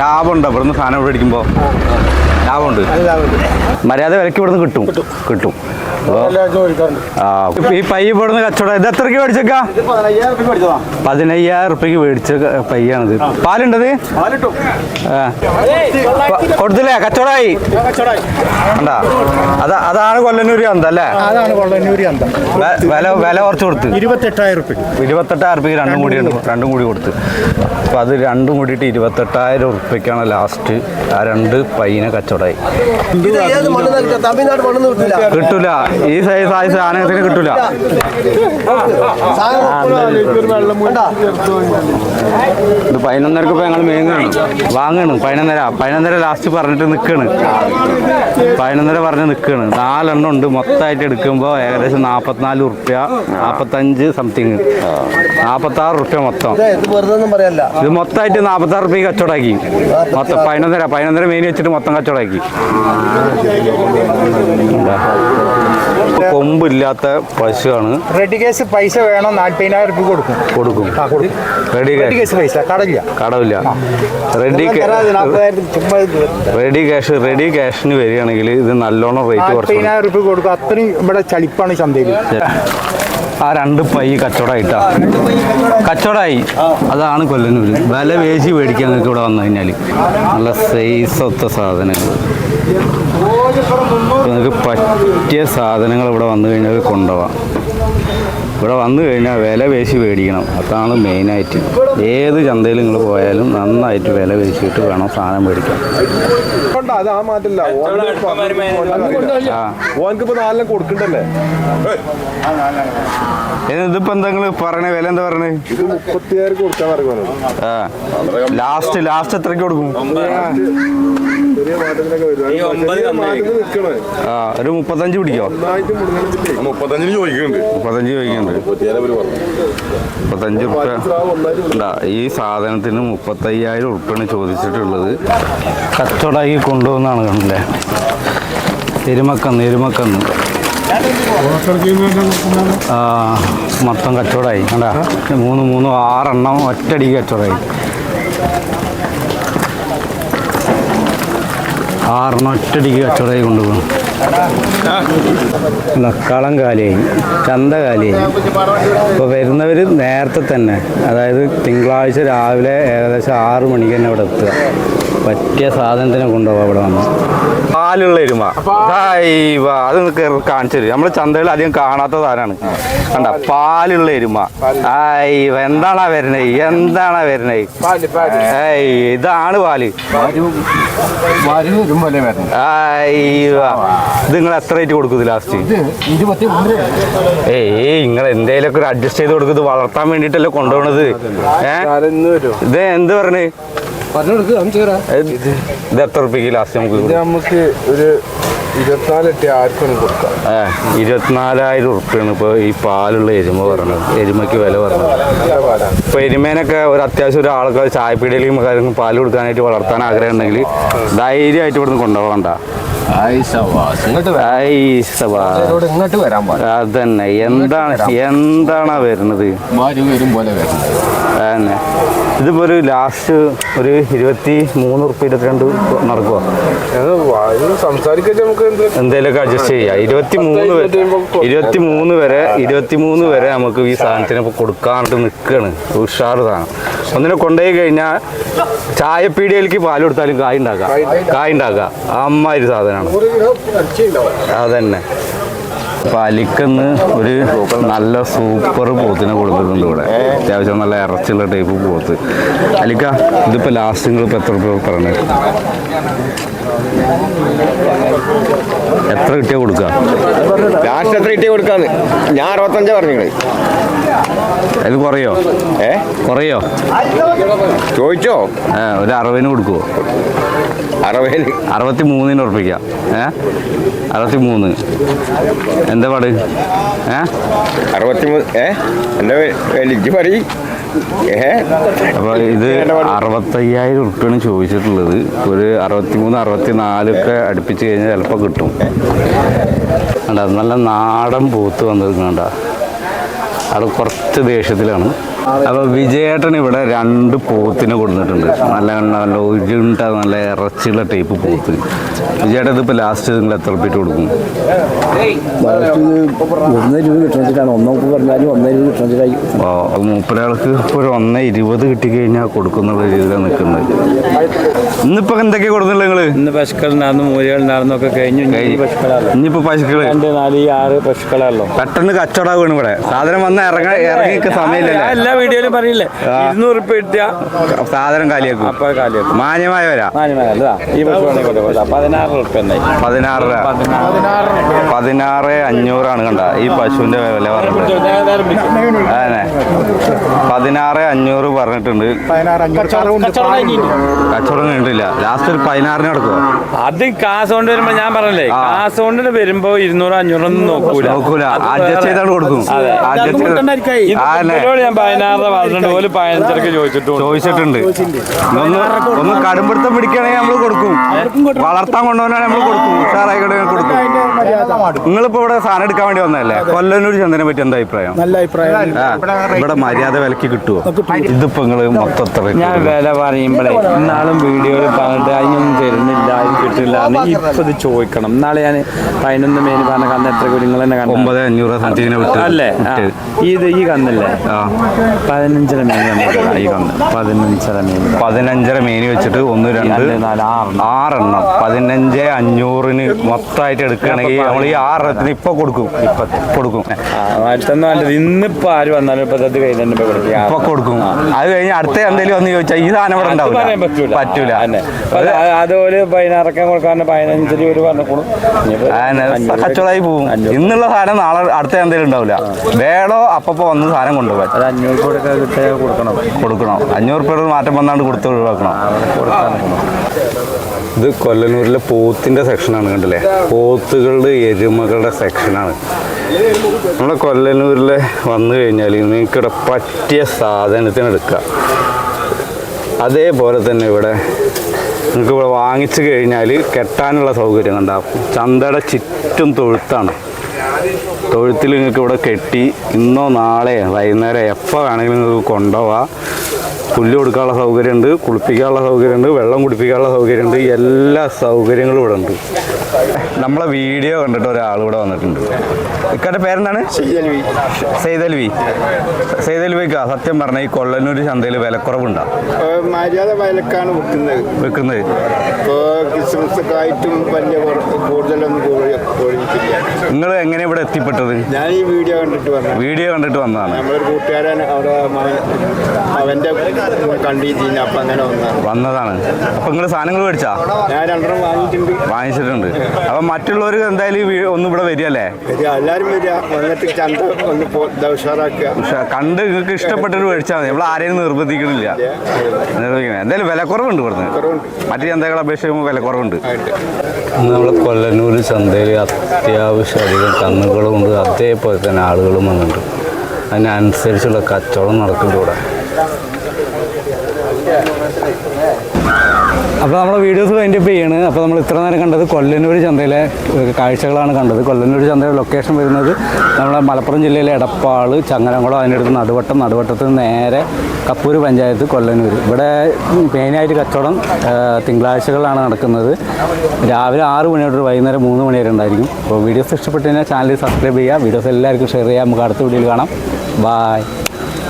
ലാഭമുണ്ടോ? ഇവിടുന്ന് സാധനം മേടിക്കുമ്പോ ലാഭമുണ്ട്. മര്യാദ വിലക്ക് ഇവിടുന്ന് കിട്ടും. കിട്ടും. ഈ പൈ ഇവിടുന്ന് കച്ചവടം ഇത് എത്രക്ക് മേടിച്ചേക്കാ? പതിനയ്യായിരം റുപ്യക്ക് മേടിച്ച പയ്യാണിത്. പാലുണ്ടത്? കൊടുത്തില്ലേ? കച്ചവടമായി അതാ അതാണ് കൊല്ലന്നൂരി അന്ത അല്ലേ? വില വില കുറച്ച് കൊടുത്ത്. ഇരുപത്തെട്ടായിരം റുപ്യ ഇരുപത്തെട്ടായിരം റുപ്യക്ക് രണ്ടും കൂടി ഉണ്ട്. രണ്ടും കൂടി കൊടുത്ത്. അപ്പൊ അത് രണ്ടും കൂടിയിട്ട് ഇരുപത്തെട്ടായിരം റുപ്യക്കാണ് ലാസ്റ്റ് ആ രണ്ട് പയ്യനെ കച്ചവടമായി. കിട്ടൂല. ഈ സൈസ് ആയ സാധനത്തിന് കിട്ടൂല. ഇത് പതിനൊന്നരക്ക് ഇപ്പൊ ഞങ്ങൾ മേങ്ങാണ്. വാങ്ങണം. പതിനൊന്നര പതിനൊന്നര ലാസ്റ്റ് പറഞ്ഞിട്ട് നിൽക്കണ് പതിനൊന്നര പറഞ്ഞ് നിൽക്കണ് നാലെണ്ണം ഉണ്ട്. മൊത്തമായിട്ട് എടുക്കുമ്പോൾ ഏകദേശം നാൽപ്പത്തിനാല് ഉറുപ്യ നാൽപ്പത്തഞ്ച് സംതിങ് നാൽപ്പത്താറ് ഉറുപ്യ മൊത്തം. ഇത് മൊത്തമായിട്ട് നാൽപ്പത്താറ് റുപ്യക്ക് കച്ചവടമാക്കി. മൊത്തം പതിനൊന്നര പതിനൊന്നര മെയിൻ വെച്ചിട്ട് മൊത്തം കച്ചവടമാക്കി? കൊമ്പില്ലാത്ത പശുവാണ്. റെഡി കേസ് പൈസ വേണം നാൽപ്പതിനായിരം രൂപ കൊടുക്കും. കൊടുക്കും. റെഡി കേസ് പൈസ കടവില്ല. കടവില്ല. റെഡി റെഡി ക്യാഷ് റെഡി ക്യാഷിന് വരികയാണെങ്കിൽ ഇത് നല്ലോണം റേറ്റ് കുറച്ച് നാൽപ്പതിനായിരം രൂപ കൊടുക്കും. അത്രയും ഇവിടെ ചളിപ്പാണ് ചന്തയിൽ ആ രണ്ട് പൈ കച്ചവടമായിട്ടാ. കച്ചവടമായി. അതാണ് കൊല്ലനൂര് വില വേശി മേടിക്കാൻ നിങ്ങൾക്ക് ഇവിടെ വന്നു കഴിഞ്ഞാൽ നല്ല സൈസ് ഒത്ത സാധനങ്ങൾ നിങ്ങൾക്ക് പറ്റിയ സാധനങ്ങൾ ഇവിടെ വന്നു കഴിഞ്ഞാൽ കൊണ്ടുപോവാം. ഇവിടെ വന്നു കഴിഞ്ഞാൽ വില വേശി മേടിക്കണം അതാണ് മെയിനായിട്ട് ഏത് ചന്തയിൽ നിങ്ങൾ പോയാലും നന്നായിട്ട് വില വേശിയിട്ട് വേണം സാധനം മേടിക്കാൻ. അത് ആ മാറ്റല്ല. ആ ഓനക്ക് ഇപ്പൊ നാലെണ്ണം കൊടുക്കണ്ടല്ലേ? ഇതിപ്പോ എന്തെങ്കിലും പറയണേ? വില എന്താ പറയണേ? ഇത് മുപ്പത്തിയായിരം കൊടുക്കാൻ ആ. ലാസ്റ്റ് ലാസ്റ്റ് എത്രക്ക് കൊടുക്കും? ഒരു മുപ്പത്തഞ്ച് പിടിക്കോ? മുപ്പത്തഞ്ചിന് ചോദിക്കുന്നുണ്ട്. മുപ്പത്തഞ്ച് ചോദിക്കുന്നുണ്ട്. മുപ്പത്തഞ്ച് റുപ്യ ഉണ്ടാ ഈ സാധനത്തിന് മുപ്പത്തയ്യായിരം ഉറുപ്പ്യാണ് ചോദിച്ചിട്ടുള്ളത്. കച്ചവടമാക്കി കൊണ്ടുവന്നാണ് കണ്ടില്ലേ? എരുമക്കന്ന് എരുമക്കന്ന്. ആ മൊത്തം കച്ചവടമായി. കണ്ടാ? മൂന്ന് മൂന്ന് ആറെണ്ണം ഒറ്റടി കച്ചവടമായി. ആറെണ്ണം ഒറ്റടിക്ക് കച്ചവടമായി കൊണ്ടുപോകും അല്ല, കളം കാലിയായി ചന്ത കാലിയായി. ഇപ്പോൾ വരുന്നവർ നേരത്തെ തന്നെ അതായത് തിങ്കളാഴ്ച രാവിലെ ഏകദേശം ആറ് മണിക്ക് തന്നെ ഇവിടെ എത്തുക. പറ്റിയ സാധനത്തിനെ കൊണ്ടുപോകാം അവിടെ വന്ന്. പാലുള്ള എരുമ. അത് കാണിച്ചു തരും. നമ്മൾ ചന്തയിൽ അധികം കാണാത്ത സാധനമാണ്. കണ്ട പാലുള്ള എരുമ. ആയിവ എന്താണാ വരുന്നത് എന്താണാ വരുന്നത് ഏയ് ഇതാണ് പാൽ. ആയിവ. ഇത് നിങ്ങൾ എത്ര റേറ്റ് കൊടുക്കും ലാസ്റ്റ് ഏയ് നിങ്ങൾ എന്തേലൊക്കെ ഒരു അഡ്ജസ്റ്റ് ചെയ്ത് കൊടുക്കും ഇത് വളർത്താൻ വേണ്ടിട്ടല്ലേ കൊണ്ടുപോണത്? ഏ? ഇത് എന്ത് പറഞ്ഞ്? ഇത് ഇത് എത്ര റുപ്യക്ക് ലാസ്റ്റ് നമുക്ക് ഇത് നമുക്ക് ഒരു ഇരുപത്തിനാല് എട്ടി ആർക്കും കൊടുക്കാം. ഏ ഇരുപത്തിനാലായിരം ഉറുപ്പ്യാണ് ഇപ്പോൾ ഈ പാലുള്ള എരുമ പറഞ്ഞത്. എരുമയ്ക്ക് വില പറഞ്ഞത്. ഇപ്പൊ ഇപ്പോൾ എരുമേനൊക്കെ ഒരു അത്യാവശ്യം ഒരാൾക്ക് ചായപ്പീടിയിലും കാര്യങ്ങളും പാൽ കൊടുക്കാനായിട്ട് വളർത്താൻ ആഗ്രഹം ഉണ്ടെങ്കിൽ ധൈര്യമായിട്ട് ഇവിടുന്ന് കൊണ്ടുപോകണ്ട. ഇങ്ങോട്ട് വരാൻ അതന്നെ. എന്താണ് എന്താണ് വരുന്നത്? അതന്നെ. ഇതിപ്പോ ഒരു ലാസ്റ്റ് ഒരു ഇരുപത്തി മൂന്ന് ഉറുപ്പ ഇരുപത്തിരണ്ട് എന്ത് എന്തേലൊക്കെ അഡ്ജസ്റ്റ് ചെയ്യാം. ഇരുപത്തി മൂന്ന് വരെ ഇരുപത്തി മൂന്ന് വരെ ഇരുപത്തി മൂന്ന് വരെ നമുക്ക് ഈ സാധനത്തിന് ഇപ്പൊ കൊടുക്കാണ്ട് നിൽക്കുകയാണ് ഉഷാറ് സാധനം. ഒന്നിനെ കൊണ്ടുപോയി കഴിഞ്ഞാൽ ചായപ്പീടികയിലേക്ക് പാൽ കൊടുത്താലും കായ് ഉണ്ടാക്കാം. കായ് ഉണ്ടാക്കാം. അമ്മാതിരി സാധനമാണ് അതന്നെ. പലിക്കന്ന് ഒരു നല്ല സൂപ്പർ പോത്തിനെ കൊടുത്തിട്ടുണ്ട് ഇവിടെ. അത്യാവശ്യം നല്ല ഇറച്ചുള്ള ടൈപ്പ് പോത്ത്. അലിക്ക ഇതിപ്പോ ലാസ്റ്റ് നിങ്ങൾ ഇപ്പൊ എത്ര രൂപ പറഞ്ഞത് എത്ര കിട്ടിയാ കൊടുക്കുക ലാസ്റ്റ് എത്ര കിട്ടിയ കൊടുക്കാന്ന്? ഞാൻ അറുപത്തഞ്ചാ പറഞ്ഞു അത് കുറയോ? ഏ? കുറയോ? ചോദിച്ചോ? ഏ, ഒരു അറുപതിന് കൊടുക്കുവോ? അറുപതിന്. അറുപത്തി മൂന്നിന് ഉറപ്പിക്കാം. ഏ? അറുപത്തി മൂന്ന് എന്താ പാട്? ഏ? അറുപത്തി മൂന്ന് ഏ? എന്താ പറയും. അപ്പോൾ ഇത് അറുപത്തയ്യായിരം ഉറുപ്പ്യാണ് ചോദിച്ചിട്ടുള്ളത്. ഒരു അറുപത്തി മൂന്ന് അറുപത്തി നാലൊക്കെ അടുപ്പിച്ച് കഴിഞ്ഞാൽ ചിലപ്പോൾ കിട്ടും. കണ്ട? നല്ല നാടൻ പൂത്ത് കണ്ട ആൾ കുറച്ച് ദേഷ്യത്തിലാണ്. അപ്പോൾ വിജയേട്ടൻ ഇവിടെ രണ്ട് പോത്തിനെ കൊടുത്തിട്ടുണ്ട്. നല്ല നല്ല ഉരുണ്ട നല്ല ഇറച്ചിയുള്ള ടൈപ്പ് പോത്ത്. വിജയേട്ടൻ ഇതിപ്പോൾ ലാസ്റ്റ് നിങ്ങൾ എത്ര പേര് കൊടുക്കും? ഒന്ന് രൂപ ഒന്നൊക്കെ പറഞ്ഞാലും അപ്പോൾ മൂപ്പരാൾക്ക് ഒരു ഒന്ന് ഇരുപത് കിട്ടിക്കഴിഞ്ഞാൽ കൊടുക്കുന്ന രീതിയിലാണ് നിൽക്കുന്നത് ഇന്നിപ്പോൾ എന്തൊക്കെ കൊടുക്കുന്നുള്ളത് നിങ്ങൾ ഇന്ന് പശുക്കളുണ്ടായിരുന്നു മൂലികളുണ്ടായിരുന്നു ഒക്കെ കഴിഞ്ഞു. ഇനിയിപ്പോ പശുക്കൾ പശുക്കളാണല്ലോ ഇനിയിപ്പോൾ പശുക്കൾ രണ്ട് നാല് ആറ് പശുക്കളാണല്ലോ പെട്ടെന്ന് കച്ചവടമാകുകയാണ് ഇവിടെ. സാധനം വന്ന് ഇറങ്ങി ഇറങ്ങിക്ക് സമയമില്ല എല്ലാ വീഡിയോയിലും പറയില്ലേ ഇരുന്നൂറ് ഉറുപ്പ് കിട്ടിയ സാധനം കാലിയാക്കും. അപ്പൊ കാലിയാക്കും. മാന്യമായ കൊടുക്കാം പതിനാറ് പതിനാറ് പതിനാറ് അഞ്ഞൂറാണ് കണ്ട? ഈ പശുവിന്റെ വില പറഞ്ഞത് അതന്നെ. പതിനാറ് അഞ്ഞൂറ് പറഞ്ഞിട്ടുണ്ട്. കച്ചവടം കണ്ടില്ല ലാസ്റ്റ് ഒരു പതിനാറിന് നടക്കുമോ അത് കാസോണ്ട് വരുമ്പോ ഞാൻ പറഞ്ഞില്ലേ കാസോണ്ടിന് വരുമ്പോ ഇരുന്നൂറ് അഞ്ഞൂറൊന്നും നോക്കൂല. നോക്കൂല. അഡ്ജസ്റ്റ് ചെയ്താണ് കൊടുക്കും. അതെ. അഡ്ജസ്റ്റ് ഇത് ഞാൻ പതിനാറ് പറഞ്ഞിട്ട് ഓൽ പതിനഞ്ചരക്ക് ചോദിച്ചിട്ടുണ്ട്. ചോദിച്ചിട്ടുണ്ട്. ഒന്ന് ഒന്ന് കടുംപിടുത്തം പിടിക്കുകയാണെങ്കിൽ നമ്മൾ കൊടുക്കും. വളർത്താൻ കൊണ്ടുപോകാനാണെങ്കിൽ നമ്മൾ കൊടുക്കും. ഉഷാറായിക്കോട്ടെ കൊടുക്കും. നിങ്ങളിപ്പോ ഇവിടെ സാധനം എടുക്കാൻ വേണ്ടി വന്നതല്ലേ? കൊല്ലനൂർ ചന്ദനെ പറ്റി എന്താ അഭിപ്രായം? നല്ല അഭിപ്രായം. ഇവിടെ മര്യാദ വിലക്ക് കിട്ടുമോ ഇതിപ്പോ നിങ്ങൾ മൊത്തം ഞാൻ? വില പറയുമ്പോഴേ ഇന്നാളും വീഡിയോയിൽ പറഞ്ഞിട്ട് അതിനൊന്നും തരുന്നില്ല അതിന് കിട്ടില്ല ഇപ്പൊ ഇത് ചോദിക്കണം. ഇന്നാളെ ഞാൻ പതിനൊന്ന് മേന് പറഞ്ഞ കന്ന് എത്ര കൂടി നിങ്ങൾ തന്നെ കണ്ടു. ഒമ്പത് അഞ്ഞൂറ് സംതിങ്ങിനെ വിട്ട് അല്ലേ? ഇത് ഈ കന്നല്ലേ? പതിനഞ്ചര മീൻ ഈ പതിനഞ്ചര മീൻ. പതിനഞ്ചര മീൻ വെച്ചിട്ട് ഒന്ന് രണ്ട് നാല് ആറെണ്ണം. പതിനഞ്ച് അഞ്ഞൂറിന് മൊത്തമായിട്ട് എടുക്കുകയാണെങ്കിൽ നമ്മൾ ഈ ആറെണ്ണത്തിന് ഇപ്പൊ കൊടുക്കും. ഇപ്പൊ കൊടുക്കും. ഇന്നിപ്പോ ആര് വന്നാലും ഇപ്പൊ അത് കൊടുക്കും. ഇപ്പൊ കൊടുക്കും. അത് കഴിഞ്ഞ് അടുത്ത എന്തെങ്കിലും ഒന്ന് ചോദിച്ചാൽ ഈ സാധനം ഇവിടെ ഉണ്ടാവില്ല. പറ്റൂല. അതുപോലെ പതിനാറക്കം കൊടുക്കാൻ പതിനഞ്ചര ഒരു പറഞ്ഞോളൂ കച്ചവടമായി പോവും. ഇന്നുള്ള സാധനം നാളെ അടുത്ത എന്തെങ്കിലും ഉണ്ടാവില്ല. വേണോ അപ്പൊ വന്ന് സാധനം കൊണ്ടുപോകാൻ. അത് അഞ്ഞൂറ് കൊടുക്കണം. കൊടുക്കണം. അഞ്ഞൂറ് രൂപ മാറ്റം വന്നാണ്ട് കൊടുത്ത് ഒഴിവാക്കണം. ഇത് കൊല്ലനൂരിലെ പോത്തിന്റെ സെക്ഷനാണ് കണ്ടില്ലേ? പോത്തുകളുടെ എരുമകളുടെ സെക്ഷനാണ്. നമ്മുടെ കൊല്ലനൂരിൽ വന്നു കഴിഞ്ഞാൽ നിങ്ങൾക്കിവിടെ പറ്റിയ സാധനത്തിന് എടുക്കുക. അതേപോലെ തന്നെ ഇവിടെ നിങ്ങൾക്ക് ഇവിടെ വാങ്ങിച്ചു കഴിഞ്ഞാൽ കെട്ടാനുള്ള സൗകര്യം കണ്ടാവും ചന്തയുടെ ചുറ്റും തൊഴുത്താണ്. തൊഴുത്തിൽ നിങ്ങൾക്ക് ഇവിടെ കെട്ടി ഇന്നോ നാളെ വൈകുന്നേരം എപ്പോൾ വേണമെങ്കിലും നിങ്ങൾക്ക് കൊണ്ടുപോവാം. പുല്ല് കൊടുക്കാനുള്ള സൗകര്യമുണ്ട് കുളിപ്പിക്കാനുള്ള സൗകര്യമുണ്ട് വെള്ളം കുടിപ്പിക്കാനുള്ള സൗകര്യമുണ്ട് എല്ലാ സൗകര്യങ്ങളും ഇവിടെ ഉണ്ട്. നമ്മളെ വീഡിയോ കണ്ടിട്ട് ഒരാൾ ഇവിടെ വന്നിട്ടുണ്ട്. ഇക്കാരുടെ പേരെന്താണ്? സെയ്തൽവി. സെയ്തൽവിക്കാ സത്യം പറഞ്ഞ ഈ കൊള്ളന്നൂർ ചന്തയിൽ വിലക്കുറവുണ്ടോ? മര്യാദ വിലക്കാണ് ഇപ്പോൾ ക്രിസ്മസ് ഒക്കെ ആയിട്ടും വലിയ കൂടുതലൊന്നും നിങ്ങൾ എങ്ങനെ ഇവിടെ എത്തിപ്പെട്ടത്? ഞാൻ ഈ വീഡിയോ കണ്ടിട്ട് വന്നു വീഡിയോ കണ്ടിട്ട് വന്നതാണ്. നമ്മളൊരു കൂട്ടുകാരൻ അവിടെ മകൻ അവന്റെ കണ്ടിരുന്നു അപ്പം അങ്ങനെ വന്നതാണ്. വന്നതാണ്. അപ്പൊ നിങ്ങൾ സാധനങ്ങൾ മേടിച്ചാ? ഞാൻ രണ്ടെണ്ണം വാങ്ങിയിട്ടുണ്ട്. വാങ്ങിച്ചിട്ടുണ്ട്. അപ്പൊ മറ്റുള്ളവർ എന്തായാലും വീ- ഒന്നും ഇവിടെ വരികയല്ലേ വരിക. എല്ലാവരും വരിക. വന്നിട്ട് ചന്ത ഒന്ന് പോ- ഉഷാറാക്കുക. പക്ഷെ കണ്ട് നിങ്ങൾക്ക് ഇഷ്ടപ്പെട്ടൊരു മേടിച്ചാൽ മതി. നമ്മൾ ആരെയും നിർബന്ധിക്കണില്ല. നിർബന്ധിക്കണം എന്തായാലും വിലക്കുറവുണ്ട് ഇവിടുന്ന്. കുറവുണ്ട് മറ്റു ചന്തകളെ അപേക്ഷിക്കുമ്പോൾ വിലക്കുറവുണ്ട്. നമ്മൾ കൊല്ലന്നൂർ ചന്തയിൽ അത്യാവശ്യം അധികം കന്നുകളുമുണ്ട് അതേപോലെ തന്നെ ആളുകളും വന്നിട്ടുണ്ട്. അതിനനുസരിച്ചുള്ള കച്ചവടം നടക്കുന്നുണ്ട് ഇവിടെ. അപ്പോൾ നമ്മുടെ വീഡിയോസ് വൈൻഡ് അപ്പ് ചെയ്യാണ്. അപ്പോൾ നമ്മൾ ഇത്ര നേരം കണ്ടത് കൊല്ലന്നൂർ ചന്തയിലെ കാഴ്ചകളാണ് കണ്ടത്. കൊല്ലന്നൂർ ചന്തയുടെ ലൊക്കേഷൻ വരുന്നത് നമ്മുടെ മലപ്പുറം ജില്ലയിലെ എടപ്പാൾ ചങ്ങനകുളം അതിനടുത്ത് നടുവട്ടം നടുവട്ടത്ത് നേരെ കപ്പൂർ പഞ്ചായത്ത് കൊല്ലന്നൂർ ഇവിടെ മെയിനായിട്ട് കച്ചവടം തിങ്കളാഴ്ചകളാണ് നടക്കുന്നത്. രാവിലെ ആറ് മണി തൊട്ട് വൈകുന്നേരം മൂന്ന് മണി വരെ ഉണ്ടായിരിക്കും. അപ്പോൾ വീഡിയോസ് ഇഷ്ടപ്പെട്ടു കഴിഞ്ഞാൽ ചാനൽ സബ്സ്ക്രൈബ് ചെയ്യുക. വീഡിയോസ് എല്ലാവർക്കും ഷെയർ ചെയ്യുക. നമുക്ക് അടുത്ത വീഡിയോയിൽ കാണാം. ബായ്